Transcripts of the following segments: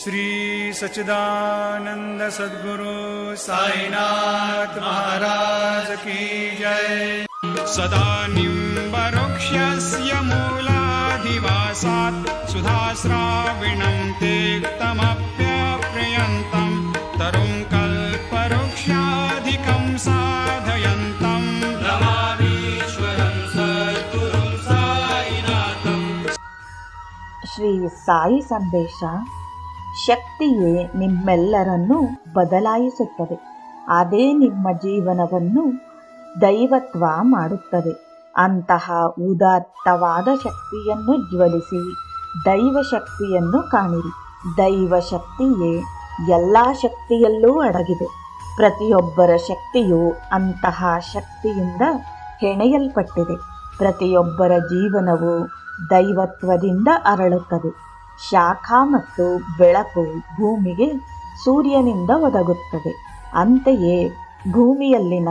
श्रीसच्चिदानन्द सद्गुरु साईनाथ महाराज की जय। सदा निरुक्षस्य मूलाधिवासात् सुधाश्राविणं ते तमप्यप्रयन्तम् तरुङ्कल्पवृक्षाधिकम् साधयन्तम् श्री साई सन्देशा ಶಕ್ತಿಯೇ ನಿಮ್ಮೆಲ್ಲರನ್ನು ಬದಲಾಯಿಸುತ್ತದೆ. ಅದೇ ನಿಮ್ಮ ಜೀವನವನ್ನು ದೈವತ್ವ ಮಾಡುತ್ತದೆ. ಅಂತಹ ಉದಾತ್ತವಾದ ಶಕ್ತಿಯನ್ನು ಜ್ವಲಿಸಿ ದೈವ ಶಕ್ತಿಯನ್ನು ಕಾಣಿರಿ. ದೈವ ಶಕ್ತಿಯೇ ಎಲ್ಲ ಶಕ್ತಿಯಲ್ಲೂ ಅಡಗಿದೆ. ಪ್ರತಿಯೊಬ್ಬರ ಶಕ್ತಿಯು ಅಂತಹ ಶಕ್ತಿಯಿಂದ ಹೆಣೆಯಲ್ಪಟ್ಟಿದೆ. ಪ್ರತಿಯೊಬ್ಬರ ಜೀವನವು ದೈವತ್ವದಿಂದ ಅರಳುತ್ತದೆ. ಶಾಖ ಮತ್ತು ಬೆಳಕು ಭೂಮಿಗೆ ಸೂರ್ಯನಿಂದ ಒದಗುತ್ತದೆ. ಅಂತೆಯೇ ಭೂಮಿಯಲ್ಲಿನ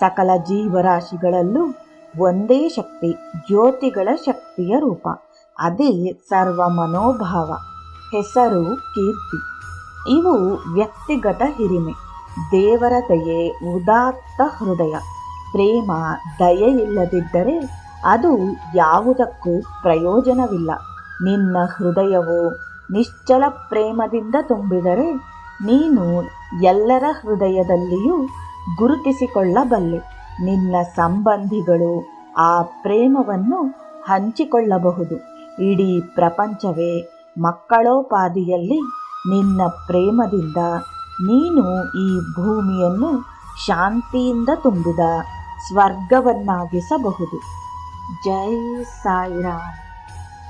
ಸಕಲ ಜೀವರಾಶಿಗಳಲ್ಲೂ ಒಂದೇ ಶಕ್ತಿ, ಜ್ಯೋತಿಗಳ ಶಕ್ತಿಯ ರೂಪ. ಅದೇ ಸರ್ವ ಮನೋಭಾವ, ಹೆಸರು ಕೀರ್ತಿ. ಇವು ವ್ಯಕ್ತಿಗತ ಹಿರಿಮೆ. ದೇವರ ದಯೆ ಉದಾತ್ತ ಹೃದಯ. ಪ್ರೇಮ, ದಯೆ ಇಲ್ಲದಿದ್ದರೆ ಅದು ಯಾವುದಕ್ಕೂ ಪ್ರಯೋಜನವಿಲ್ಲ. ನಿನ್ನ ಹೃದಯವು ನಿಶ್ಚಲ ಪ್ರೇಮದಿಂದ ತುಂಬಿದರೆ ನೀನು ಎಲ್ಲರ ಹೃದಯದಲ್ಲಿಯೂ ಗುರುತಿಸಿಕೊಳ್ಳಬಲ್ಲೆ. ನಿನ್ನ ಸಂಬಂಧಿಗಳು ಆ ಪ್ರೇಮವನ್ನು ಹಂಚಿಕೊಳ್ಳಬಹುದು. ಇಡೀ ಪ್ರಪಂಚವೇ ಮಕ್ಕಳೋಪಾದಿಯಲ್ಲಿ ನಿನ್ನ ಪ್ರೇಮದಿಂದ ನೀನು ಈ ಭೂಮಿಯನ್ನು ಶಾಂತಿಯಿಂದ ತುಂಬಿದ ಸ್ವರ್ಗವನ್ನಾಗಿಸಬಹುದು. ಜೈ ಸಾಯಿರಾಮ್.